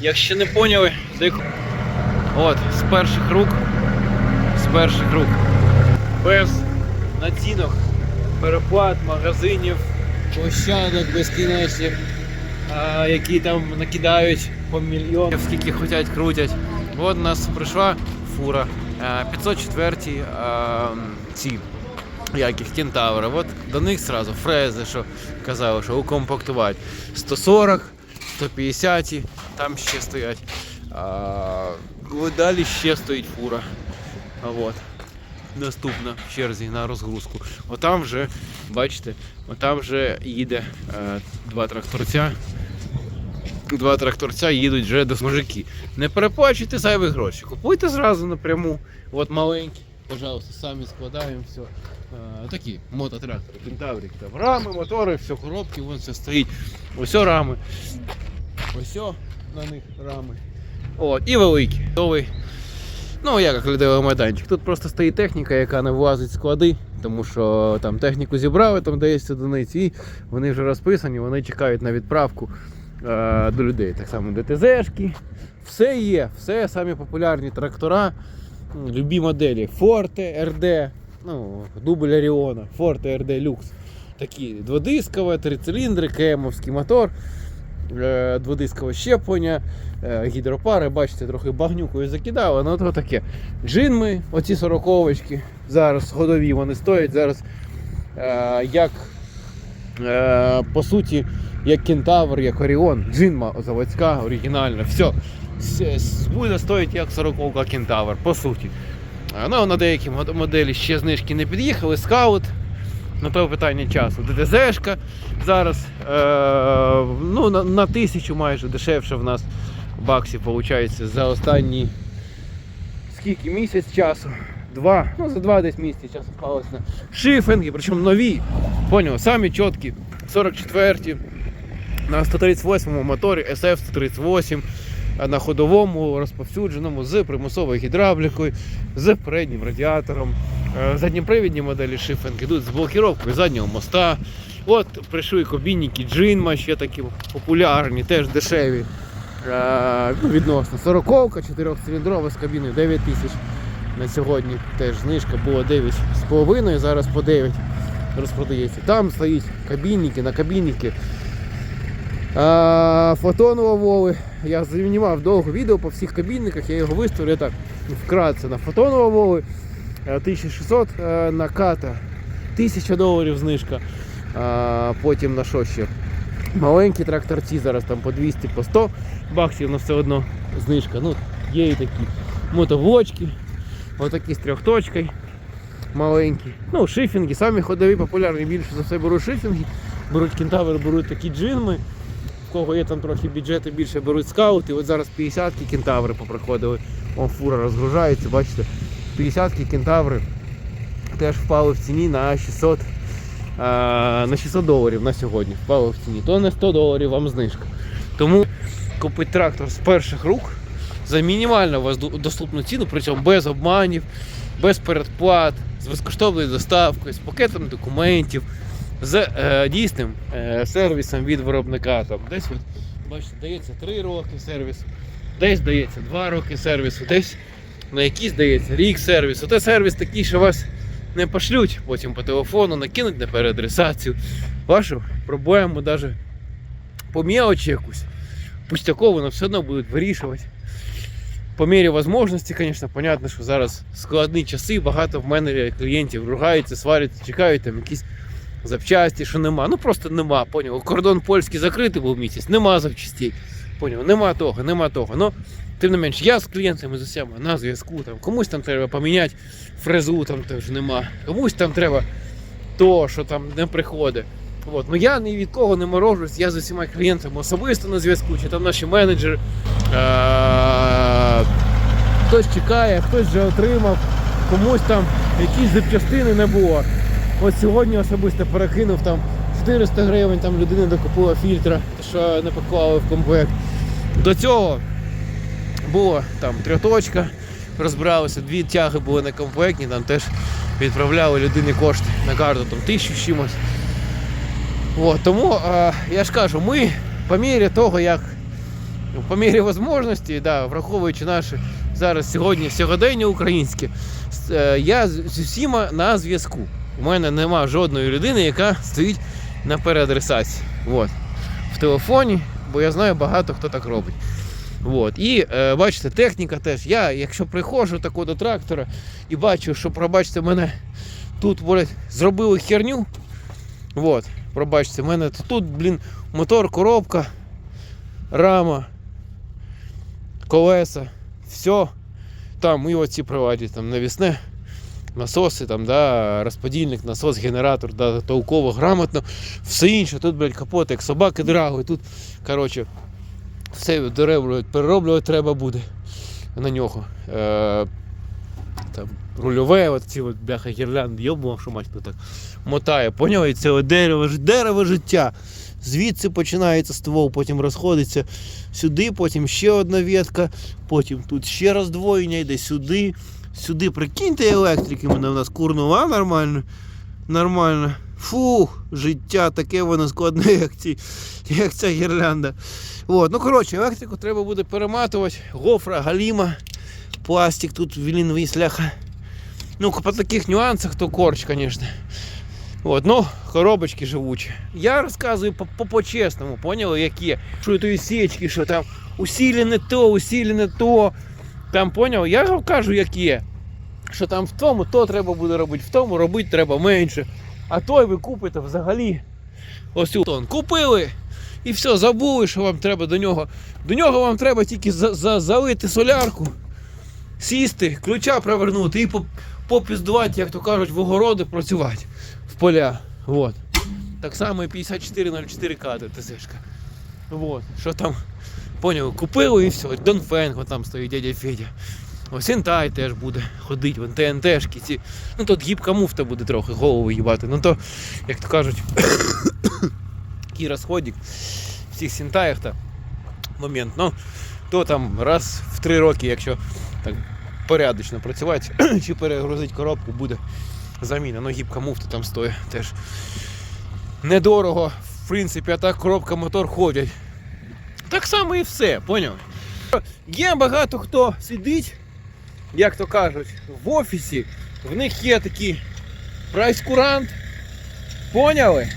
Якщо не поняли, дик... От, з перших рук. З перших рук. Без націнок, переплат, магазинів, площадок безкінечних, які там накидають по мільйонів, скільки хочуть крутять. От у нас прийшла фура. 504 а, ці як їх кентаври. От до них сразу фрези, що казали, що укомплектувати. 140, 150, там ще стоять. А, от далі ще стоїть фура. А от. Наступна в черзі на розгрузку. Отам вже, бачите, отам вже їде е, два тракторця. Два тракторця їдуть вже до мужики. Не переплачуйте зайві гроші. Купуйте зразу напряму. От маленькі, пожалуйста, самі складаємо все. Е, такі мототрактори, кентаврик, там рами, мотори, все, коробки, вон все стоїть. Ось рами. Ось на них рами. От, і великі. Ну, як лідовий майданчик. Тут просто стоїть техніка, яка не влазить в склади, тому що там техніку зібрали, там 10 одиниць, і вони вже розписані, вони чекають на відправку е, до людей. Так само ДТЗшки. Все є, все самі популярні трактора, любі моделі. Forte, RD, ну, дубль Оріона, Forte RD Lux. Такі дводискові, три циліндри, кемовський мотор, дводискове щеплення, е, гідропари, бачите, трохи багнюкою закидали, ну то таке. Джинми, оці сороковочки, зараз ходові вони стоять, зараз е, як е, по суті, як кентавр, як Оріон, джинма заводська, оригінальна, все. Буде стоїть як сороковка кентавр, по суті. Е, Ну, на деякі моделі ще знижки не під'їхали, скаут. На то питання часу. ДТЗшка зараз е, ну, на, на тисячу майже дешевше в нас баксів виходить за останні скільки місяць часу? Два, ну за два десь місяці часу впалося на шифинги, причому нові. Поняв, самі чіткі. 44-ті. на 138 му моторі SF 138 на ходовому розповсюдженому з примусовою гідравлікою, з переднім радіатором. Е, Задньопривідні моделі шифинг йдуть з блокіровкою заднього моста. От прийшли кабінники Джинма, ще такі популярні, теж дешеві. Е, ну, відносно 40-ка, 4-циліндрова з кабіною 9 тисяч на сьогодні. Теж знижка була 9,5, зараз по 9 розпродається. Там стоїть кабінники на кабінники. А, фотонова Вови. Я знімав довго відео по всіх кабінниках, я його виставлю так вкратце на фотонова Вови. Е, 1600 е, на ката, 1000 доларів знижка. Потім на що ще? Маленькі тракторці зараз там по 200, по 100 баксів, але все одно знижка. Ну, є і такі мотовочки, отакі з трьохточкою маленькі. Ну, шифінги, самі ходові популярні, більше за все беруть шифінги, беруть кентаври, беруть такі джинми. В кого є там трохи бюджету більше, беруть скаути. От зараз 50-ки кентаври поприходили. О, фура розгружається, бачите. 50-ки кентаври теж впали в ціні на 600, а, на 600 доларів на сьогодні. Впали в ціні. То не 100 доларів вам знижка. Тому купити трактор з перших рук за мінімально у вас доступну ціну, причому без обманів, без передплат, з безкоштовною доставкою, з пакетом документів, з е, дійсним е, сервісом від виробника. Там, десь от, бачите, дається 3 роки сервісу, десь дається 2 роки сервісу, десь на якийсь дається рік сервісу. Це сервіс такий, що вас не пошлють потім по телефону, накинуть на переадресацію. Вашу проблему навіть по мелочі якусь пустяково, але все одно будуть вирішувати. По мірі можливості, звісно, понятно, що зараз складні часи, багато в мене клієнтів ругаються, сваряться, чекають там якісь запчасті, що нема. Ну просто нема, поняв. Кордон польський закритий був місяць, нема запчастей. Поняв, нема того, нема того. Ну, тим не менш, я з клієнтами з усіма на зв'язку, там, комусь там треба поміняти фрезу, там теж нема, комусь там треба то, що там не приходить. От. Ну я ні від кого не морожусь, я з усіма клієнтами особисто на зв'язку, чи там наші менеджери. Хтось чекає, хтось вже отримав, комусь там якісь запчастини не було. От сьогодні особисто перекинув там 400 гривень, там людина докупила фільтра, що не поклали в комплект. До цього було там трьоточка, розбиралися, дві тяги були некомплектні, там теж відправляли людині кошти на карту там тисячу чимось. От, тому е, я ж кажу, ми по мірі того, як по мірі можливості, да, враховуючи наше зараз сьогодні сьогодення українське, е, я з усіма на зв'язку. У мене нема жодної людини, яка стоїть на переадресації. От. В телефоні, бо я знаю багато хто так робить. От. І е, бачите, техніка теж. Я, якщо приходжу тако до трактора і бачу, що пробачте мене тут блядь, зробили херню. От, пробачте, мене тут, блін, мотор, коробка, рама, колеса, все. Там і оці проводять там навісне, насоси, там, да, розподільник, насос, генератор, да, толково, грамотно, все інше. Тут, блядь, капот, як собаки драгою. Тут, коротше, все дореблювати, перероблювати треба буде на нього. Е, там, рульове, от ці от бляха гірлянди, йобував, що мать так мотає. Поняв? І це дерево, дерево життя. Звідси починається ствол, потім розходиться сюди, потім ще одна ветка, потім тут ще роздвоєння йде сюди, сюди. Прикиньте, електрики мене в нас курнува нормально. Нормально. Фух, життя таке воно складне, як, ці, як ця гірлянда. От, ну коротше, електрику треба буде перематувати. Гофра, галіма, пластик тут він вісляха. Ну, по таких нюансах то корч, звісно. От, ну, коробочки живучі. Я розказую по- по- по-чесному, поняли, які? Що то січки, що там усілене то, усілене то. Там поняв, я кажу, як є. Що там в тому то треба буде робити, в тому робити треба менше. А той ви купите взагалі. Ось тон. Купили і все, забули, що вам треба до нього. До нього вам треба тільки за- за- залити солярку, сісти, ключа провернути і попіздувати, як то кажуть, в огороди працювати в поля. Вот. Так само і 5404 кадр ТЗшка. Вот. Що там, поняв, купили і все. Донфенг там стоїть дядя Федя. Ось Інтай теж буде ходити, вон ТНТшки ці. Ну тут гібка муфта буде трохи голову їбати. Ну то, як то кажуть, такий розходик в цих сінтаях та момент. Ну, то там раз в три роки, якщо так порядочно працювати, чи перегрузити коробку, буде заміна. Ну, гібка муфта там стоїть теж недорого. В принципі, а так коробка, мотор ходять. Так само і все, поняв? Є багато хто сидить, як то кажуть, в офісі, в них є такий прайскурант. Поняли?